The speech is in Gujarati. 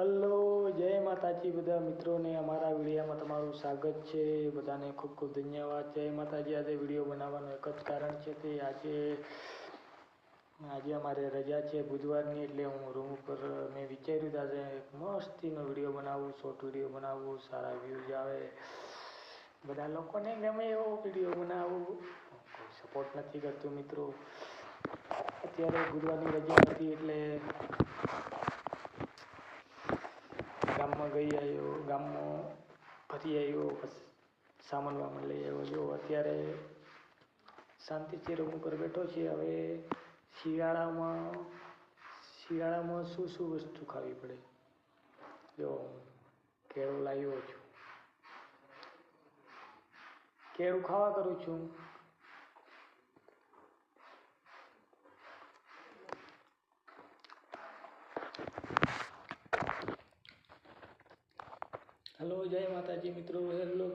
હલો, જય માતાજી બધા મિત્રોને અમારા વિડીયામાં તમારું સ્વાગત છે. બધાને ખૂબ ખૂબ ધન્યવાદ. જય માતાજી, આજે વીડિયો બનાવવાનું એક જ કારણ છે તે આજે આજે અમારે રજા છે બુધવારની, એટલે હું રૂમ ઉપર, મેં વિચાર્યું આજે મસ્તીનો વીડિયો બનાવું શોર્ટ વીડિયો બનાવવું સારા વ્યૂઝ આવે. બધા લોકોને ગમે એવો વીડિયો બનાવું. કોઈ સપોર્ટ નથી કરતું મિત્રો. અત્યારે બુધવારની રજા હતી એટલે ગામમાં ગઈ આવ્યો, ગામમાં ફરી આવ્યો સામાન વામાન લઈ આવ્યો. જો અત્યારે શાંતિથી રૂમ ઉપર બેઠો છે, હવે શિયાળામાં શિયાળામાં શું શું વસ્તુ ખાવી પડે? જો કેળું લાવ્યો છું. કેળું ખાવા કરું છું. હલો જય માતાજી મિત્રો હેલો.